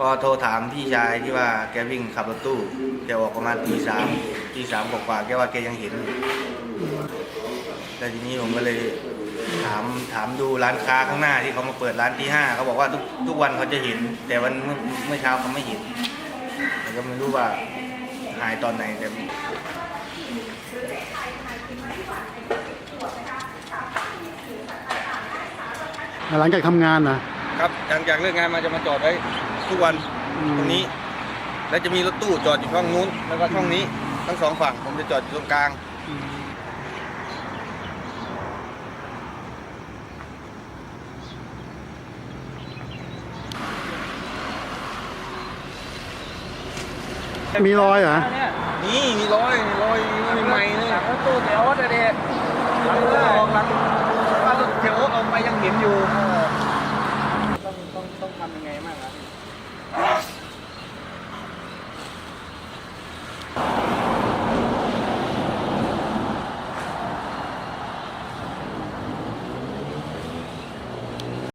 ก็โทรถามพี่ชายที่ว่าแกวิ่งขับรถตู้แกออกประมาณตีสามตีสามกว่าๆแกว่าแกยังเห็นอยู่แล้วทีนี้ผมก็เลยถามถามดูร้านค้าข้างหน้าที่เขามาเปิดร้านที่ห้าเขาบอกว่าทุกทุกวันเขาจะเห็น แต่วันเมื่อเมื่อเช้าเขาไม่เห็นแต่ก็ไม่รู้ว่าหายตอนไหนแต่หลังจากทำงานนะครับหลังจากเลิกงานมาจะมาจอดไว้ ทุกวันอืมตรงนี้ แล้วจะมีรถตู้จอดอยู่ช่องนู้น แล้วก็ช่องนี้ทั้งสองฝั่งผมจะจอดอยู่ตรงกลาง มีรอยเหรอ นี่มีรอยมีรอยมีใหม่ๆเลยหลังรถตู้เดี๋ยววัดเด